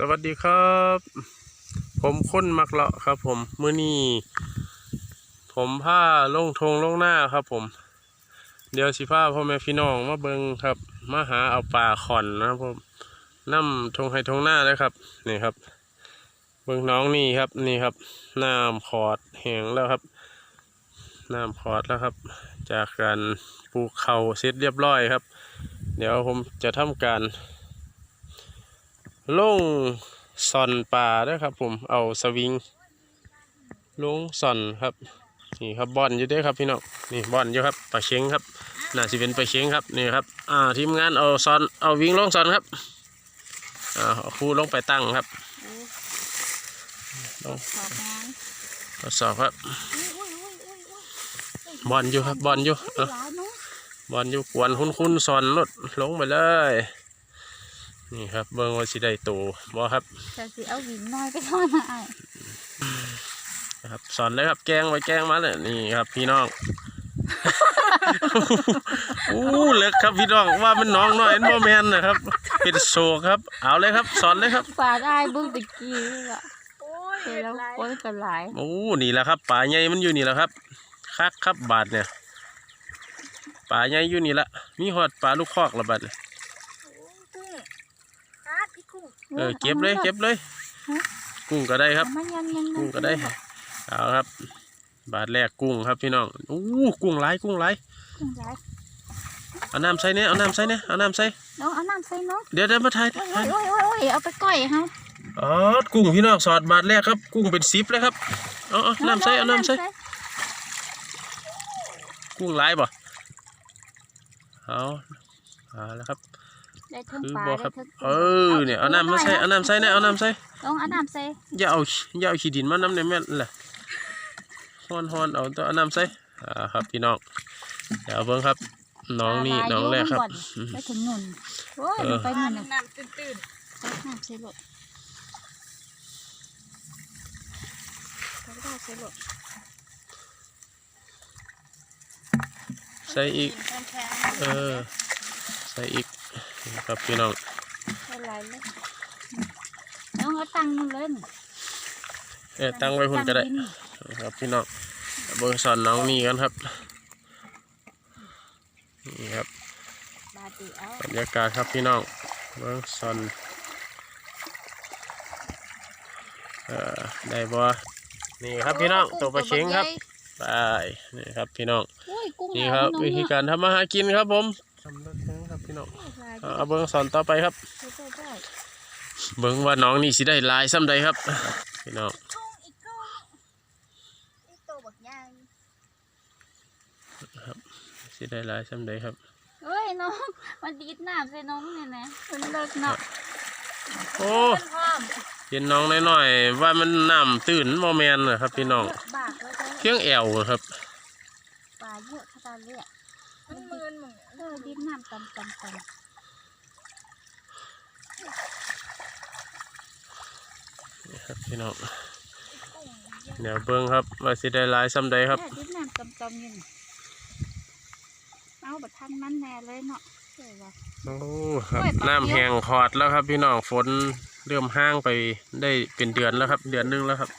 สวัสดีครับ ผมค้นมักเลาะครับ ผมมือนี้ผมผ้าลงทงลงหน้าครับ ผม เดี๋ยวสิพาพ่อแม่พี่น้องมาเบิงครับมาหาเอาปลาขอนนะครับผมน้ำทงให้ทงหน้าเลยครับนี่ครับ เบิงน้องนี่ครับนี่ครับน้ำขอดแห้งแล้วครับน้ำขอดแล้วครับ จากการปลูกเขาเสร็จเรียบร้อยครับ เดี๋ยวผมจะทำการ ลงซอนปลาด้วยครับ ผมเอาสวิงลงซอนครับนี่ครับบอลอยู่ด้วยครับพี่น้องนี่บอลอยู่ครับปลาเชงครับน่าสิเป็นปลาเชงครับนี่ครับอ่าทีมงานเอาซอนเอาวิ่งลงซอนครับอ่าเอาคู่ลงไปตั้งครับสอบงานทดสอบครับบอลอยู่ครับบอลอยู่บอลอยู่กวนคุ้นคุ้นๆซอนรถลงไปเลย นี่ครับเบิ่งว่าสิได้ตัวบ่ครับจะสิเอาหวินน้อยไปทอดมาไอ้นะครับสอนเลยครับแกงไว้แกงมาเลยนี่ครับพี่น้องอู้เล็กครับพี่น้องว่ามันน้องน้อยโมแมนนะครับ เป็นโซครับ เอาเลยครับ สอนเลยครับฝาได้เบึ้งตะกี้อะโอ้ยเดี๋ยวเราโอ้ยกันหลายโอ้นี่แหละครับป่าใหญ่มันอยู่นี่แหละครับคักครับบาทเนี่ยป่าใหญ่อยู่นี่ละมีหอดปลาลูกคอกละบาดเนี่ย กุ้งฮาร์ดอีกุ้ง เออเก็บเลย เก็บเลย กุ้งก็ได้ครับเอามันยังยังกุ้งก็ได้เอาครับ บาทแรกกุ้งครับพี่น้องอู้กุ้งหลายกุ้งหลายกุ้งหลายเอาน้ำใส่เนี่ยเอาน้ำใส่เนี่ยเอาน้ำใส่น้องเอาน้ำใส่น้องเดี๋ยวเดี๋ยวมาถ่ายโอ้ยโอ้ยโอ้ยโอ้ยเอาไปก้อยเฮาอ๋อกุ้งพี่น้องสอดบาทแรกครับ กุ้งเป็นซิปเลยครับเอาเอาน้ำใส่เอาน้ำใส่กุ้งหลายบ่เอาเอาแล้วครับ ได้เทั้งคือปลาบ่ได้ครับเทั้งเออเนี่ยเอาน้ำมาใส่เอาน้ำใส่เนี่ยเอาน้ำใส่น้องเอาน้ำใส่อย่าเอาอย่าเอาขี้ดินมาน้ำในแม่นแหละฮอนฮอนเอาตัวเอาน้ำใส่อ่าครับพี่น้องเดี๋ยวเบิ่งครับน้องนี่น้องแรกครับไปถึงนุ่นโอ้ยเออไปปลานุ่นน่ะน้ำตื้นใส่น้ำใส่รถไปได้ใส่รถใส่อีกๆแข็งเออ ใส่อีกนี่ ครับพี่น้องใส่หลายเลยน้องเอาตังค์นู่นเลยน่ะเออตั้งไว้พุ่นก็ได้ตังค์ดินครับพี่น้องเบิ่งสอนน้องนี่กันครับนี่ครับบาดดีเอาบรรยากาศครับพี่น้องเบิ่งสอนเอ่อได้บ่นี่ครับพี่น้องตัวปลาเข็งครับไปนี่ครับพี่น้องโอ้ยกุ้งนี่หลายครับน้องวิธีเนาะการทำมาหากินครับผม เอาเอาเบิ่งสอนต่อไปครับได้ได้ได้เบิ่งว่าน้องนี่สิได้หลายซ้ำใดครับพี่น้องๆกุ้งอีกุ้งอีโตบักใหญ่สิได้หลายซ้ำใดครับเอ้ยน้องมันดีดน้ำใส่น้องเนี่ยนะมันเลิกเนาะโอ้เป็นพร้อมเห็นน้องน้อยๆว่ามันน้ำตื่นโมแมนนะครับ พี่น้องบากเลยเพียงแอวครับปลาเยอะขนาดเลยอะมันมืนหมึงเออดีดน้ำตำตำตำ นี่ครับพี่น้องกุ้งเดี๋ยวเบิ้งครับว่าสิได้หลายซ้ำใดครับแม่ดีดน้ำตำตำอยังเอาบัดทันมันแน่เลยเนาะเจ๋ว่ะ โอ้ครับน้ำแห้งขอดแล้วครับพี่น้องฝนเริ่มห้างไปได้เป็นเดือนแล้วครับ เดือนหนึงแล้วครับ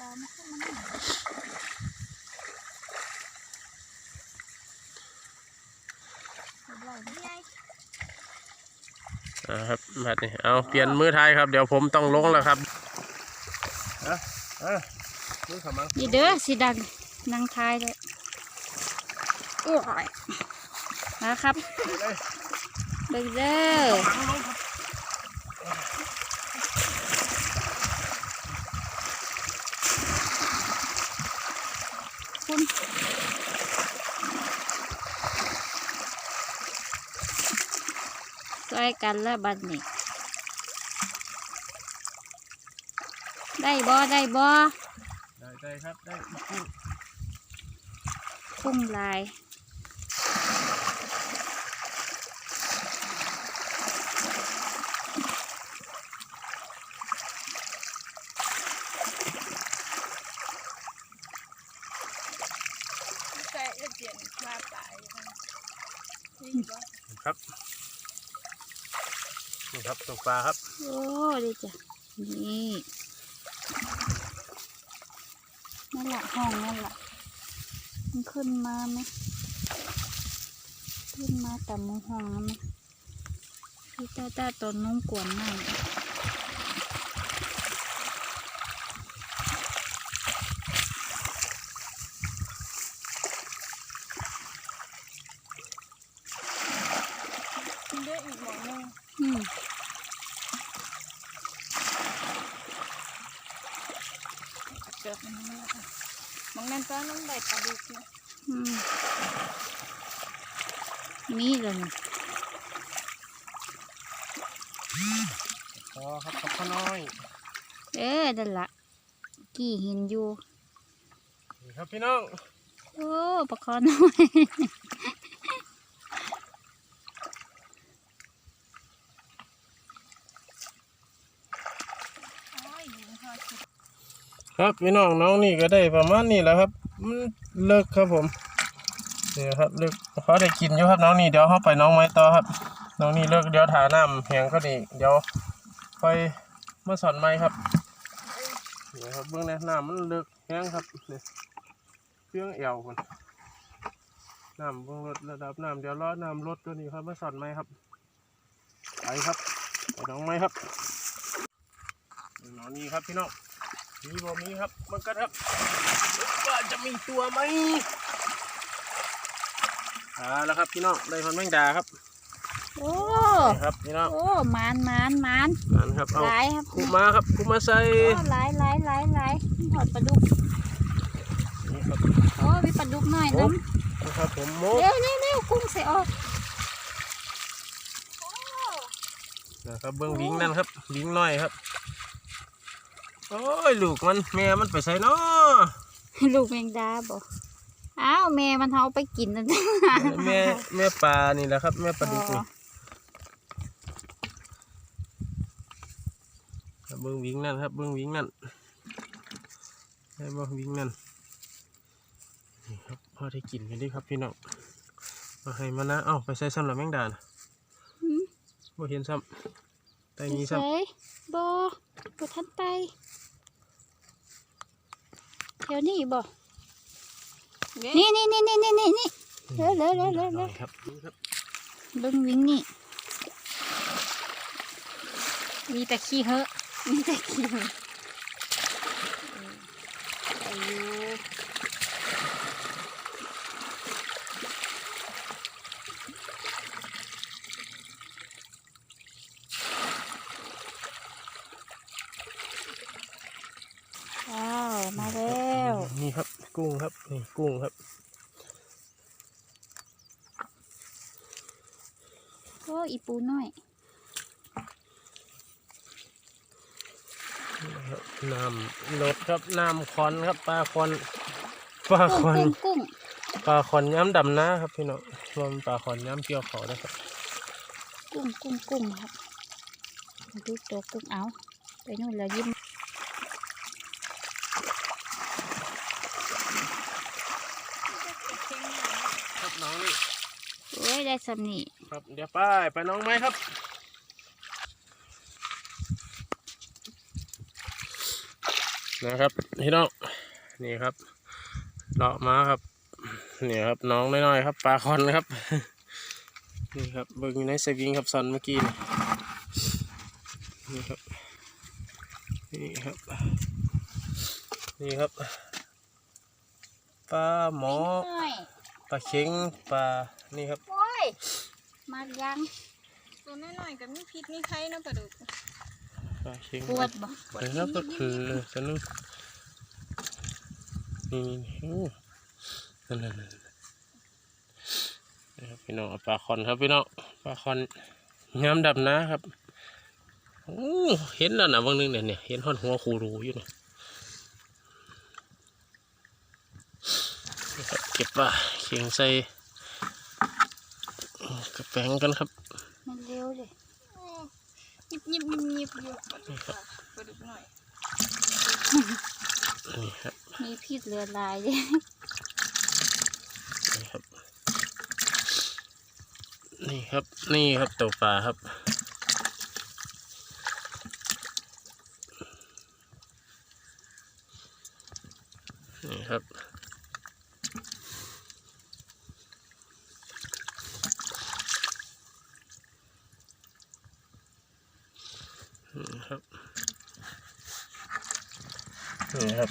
ปลาไม่ขึ้นมาหน่อยเอาไว้นะ ใหญ่ อ่าครั บแบบนี้เอาเปลี่ยนมือท้ายครับ เดี๋ยวผมต้องลงแล้วครับอะอะมือขมังนี่เด้อสีดังนางทายเลยโอ้ยมาครับเบิ่งเด้อ ช่วยกันแล้วบัดนี้ได้บ่ได้บ่ได้ได้ครับได้อีกคู่กุ้งลายใส่จะเปลี่ยนมาตายนี่บ่ครับ นี่ครับตกปลาครับ โอ้ดีจ้ะ นี่นั่นแหละห้องนั่นแหละมันขึ้นมาไหมขึ้นมาแต่มุงห้องไหมพี่ตาตาตอนนุ่งกวนหน่อย กินด้วยอีกหมองหนึง อืม เจอมันนี่ค่ะห มองนั้นก็น้ำใบปลาดุกเนี่ยอืมมีเลยนะพอครับขอบคุณน้อย เอ๊ะนั่นละกี่เห็นอยู่นี่ครับพี่น้อง โอ้ปลาคอน้อยโอ้ยยิงพอสิครับพี่น้องน้องนี่ก็ได้ประมาณนี้แหล้วครับมัน เลิกครับผมนี่ครับเลิกเขาได้กินอยู่ครับน้องนี่เดี๋ยวเขาไปน้องไม้ต่อครับ น้องนี่เลิกเดี๋ยวถาน้ำแห้งก็ดีเดี๋ยวค่อยมาสอนไม้ครับนี่ครับเบื้องในน้ำมันเลิกแห้งครับนี่เครื่องเอวคนน้ำเบื้องลดระดับน้ำเดี๋ยวรอน้ำลดตัวนี้ครับมาสอนไม้ครับไปครับไปน้องไม้ครับน้องนี่ครับพี่น้อง มีบ่มีครับมันกันครับว่าจะมีตัวไหมอ่าแล้วครับพี่น้องได้คนแมงดาครับโอ้นี่ครับพี่น้องโอ้หมานหมานหมานนั่นครับเอาหลายครับคุมาครับคุมาใส่โอ้หลายหลายหลายหลายหอดปลาดุกนี่ครับโอ้มีปลาดุกหน่อยโอ้น้นะครับผมโมำเร็วเร็วเร็วกุ้งใส่ออกโอ้นะครับเบื้องวิงนั่นครับวิงน้อยครับ โอ้ยลูกมันแม่มันไปใส่เนาะลูกแมงดาบอกอ้าวแม่มันเอาไปกินนั่นแม่แม่ปลานี่แหละครับแม่ปลาดุกนี่ครับเบื้องวิงนั่นครับเบื้องวิงนั่นให้เบื้องวิงนั่นนี่ครับพอได้กินกันดีครับพี่น้องมาให้มานะเอ้าไปใส่ซ้ำหรือแมงดานะหืมบ่เห็นซ้ำแต่งี้ซ้เฉยบอบอทันไป แถวนี้บอเว้ยนี่นี่นี่นี่นี่นี่นี่ำเร็วเร็วเร็วเร็วเร็วครับนี่ครับเบิ้งวิ่งนี่ มีแต่ขี้เหอะมีแต่ขี้เหอะเอออายุว้าว มาแล้ว นี่ครับ กุ้งครับนี่กุ้งครับโอ้อีปูน้อยนี่ครับน้ำรสครับน้ำคอนครับปลาคอนปลากุ้งคอนกุ้งกุ้งปลาคอนย้ำดำนะครับพี่น้องรวมปลาคอนย้ำเกี่ยวเขานะครับ กุ้งกุ้งกุ้งครับดูตัวกุ้งเอาไปนู่นแล้วยิ้ม ครับน้องนี่ โอ้ย ได้สำนีครับ เดี๋ยวไปไปน้องไหมครับนะครับพี่น้องนี่ครับเลาะมาครับนี่ครับน้องน้อยๆครับปลาคอนครับนี่ครับเบิ่งอยู่ในสวิงครับซอนเมื่อกี้นี่นี่ครับนี่ครับนี่ครับปลาหมอน้อยปลาเค็งปลานี่ครับโอ้ ยมายังตัวน้อยๆกับมีพิษมีไข้เนาะปลาดุกปลาเค็งปวดบ่เออครับก็คือสนุกนี่โอ้นั่นนั่นนั่นนะครับพี่น้องเอาปลาคอนครับพี่น้องปลาคอนงามดับนะครับโอ้เห็นแล้วนะบางนึงเนี่ยเนี่ยเห็นหอดหัวคูรูอยู่เนี่ยนะครับเก็บปลาเขียงใส่กระ แปงกันครับ มันเร็วเลยโอ้ยิบยิบยิบยิบอยู่ปลาดุกอะปลาดุกหน่อยนี่ครับมีพิษเรือลายเลยนี่ครับ นี่ครับ นี่ครับตัวปลาครับ นี่ครับนี่ครับ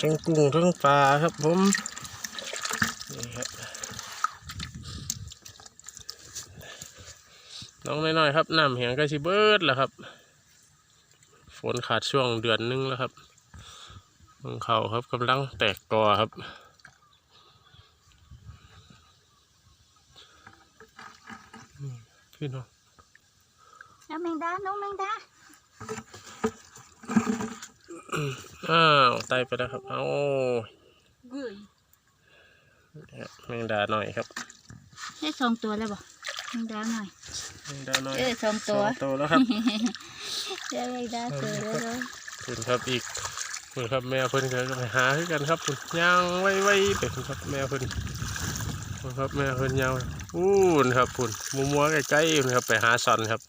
ทั้งกุ้งทั้งปลาครับผมนี่ครับน้องน้อยๆครับน้ำแหงก็ชิเบิดแล้วครับฝนขาดช่วงเดือนหนึงแล้วครับของเขาครับกำลังแตกกอครับพี่น้อง น้องแมงดา น้องแมงดา อ้าวไตายไปแล้วครับ เอาเบื่อแมงดาหน่อยครับได้สองตัวแล้วบ่แมงดาหน่อยแมงดาหน่อยเออสองตัวสองตัวแล้วครับได้แมงดาตัวแล้วเนอะคุณครับอีกคุณครับแม่เพิ่นก็ไปหาคือกันครับคุณย่างไว้ไว้ไปคุณครับแม่เพิ่นคุณครับแม่เพิ่นย่างอู้นครับคุณมัวมัวๆใกล้ๆคุณครับไปหาสอนครับ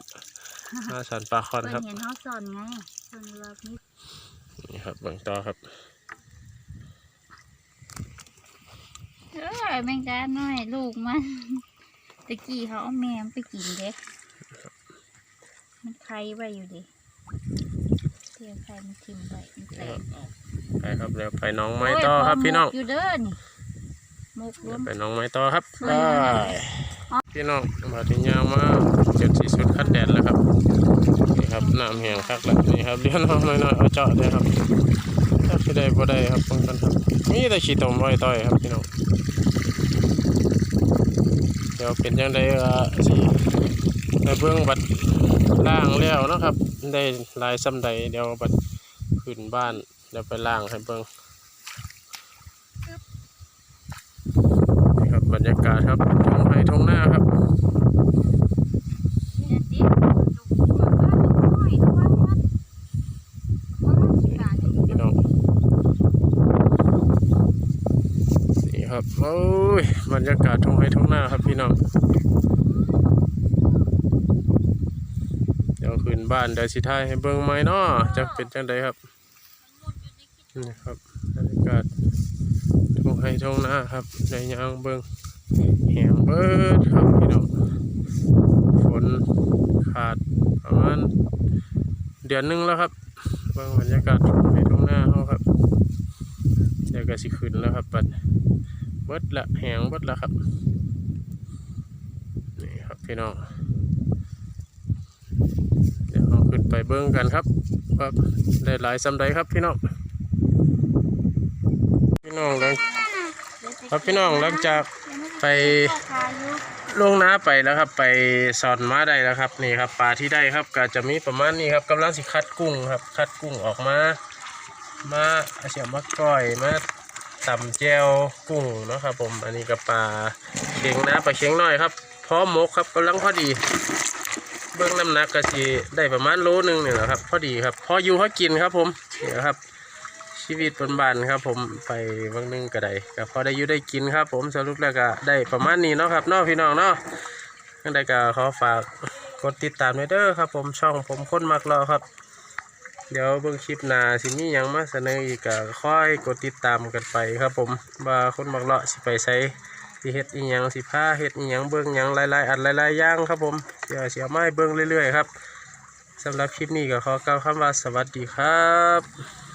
หาสอนปลาคอนเพิ่นครับเห็นเขาสอนไงเพิ่นว่านี่นี่ครับเบิ่งต่อครับเออแมงดาหน่อยลูกมันตะกี้เขาเอาแมมไปกินเด้มันไข่ไว้อยู่ดิเตียไข่มันทิ่มไว้มันแตกออกไปครับเดี๋ยวไปหน้องไม้ต่อครับโยพี่น้องหมกอยู่เด้อนี่ห มกรเดี๋วยวม ไปหน้องไม้ต่อครับไปไปพี่น้องมาถึงยางมาจนสีสุดคัดแดดแล้วครับนี่ครับน้ำแห้งคักแล้วนี่ครับเลี้ยงน้องน้อยๆเอาเจาะเลยครับถ้าคือได้บ่ได้ครับบางคนครับมีแต่ขี้ตมอ้อยต้อยครับพี่น้องเดี๋ยวเป็นยังไงก็สิในเบื้องบัดล่างแล้วเนาะครับ ได้หลายซ้ำใดเดี๋ยวบัดขึ้นบ้านเดี๋ยวไปล่างให้เบิ่งนี่ค รับบรรยากาศครับทุ่งไร่ทุ่งนาครับเนี่ยดิลูกหัวบ้านลูกน้อยระวังมันระวังมันกาดพี่น้องนี่ครับโอ้ยบรรยากาศทุ่งไร่ทุ่งนาครับพี่น้องเดี๋ยวขึ้นบ้านเดี๋ยวสิท้ายให้เบิ่งไหมเนาะจะเป็นจังใดครับนี่ครับบรรยากาศทุ่งไร่ทุ่งนาครับในยางเบิ่ง แหงเบิดครับพี่น้องฝนขาดประมาณเดือนหนึงแล้วครับบิ่งบรรยากาศในทุ่งนาเขาครับเดี๋ยวก็สิขึ้นแล้วครับบัดเบิดละแหงเบิดละครับนี่ครับพี่น้องเดี๋ยวเราขึ้นไปเบิ่งกันครับว่าได้หลายสำใดครับพี่น้องพี่น้องหลังครับพี่น้องหลังจาก ไปลงน้าไปแล้วครับ ไปสอนม้าได้แล้วครับ นี่ครับปลาที่ได้ครับก็จะมีประมาณนี้ครับกำลังสิคัดกุ้งครับ คัดกุ้งออกมามาเอาเสียมาก้อยมาตำแจวกุ้งนะครับ ผมอันนี้ก็ปลาเข็งนะปลาเข็งน้อยครับพร้อมมกครับกำลังพอดี เบื้องน้ำหนักก็สิได้ประมาณโลหนึงเนี่ยแหละครับ พอดีครับ พออยู่พอกินครับผมเนี่ยครับ ชีวิตบนบ้านครับ ผมไปบางนึงก็ได้ก็พอได้อยู่ได้กินครับ ผมสรุปแล้วก็ได้ประมาณนี้เนาะครับเนาะพี่น้องเนาะงั้นได้ก็ขอฝากกดติดตามด้วยเด้อครับ ผมช่องผมคนมักรอครับ เดี๋ยวเบิ่งคลิปหน้าสิมียังมาเสนออีกก็ค่อยกดติดตามกันไปครับ ผมว่าคนมักเลาะสิไปใช้สิเฮ็ดอีหยังสิพาเฮ็ดอีหยังเบิ่งหยังหลายๆอันหลายๆอย่างครับ ผมเดี๋ยวสิเอามาให้เบิ่งเรื่อยๆครับสำหรับคลิปนี้ก็ขอกล่าวคำว่าสวัสดีครับ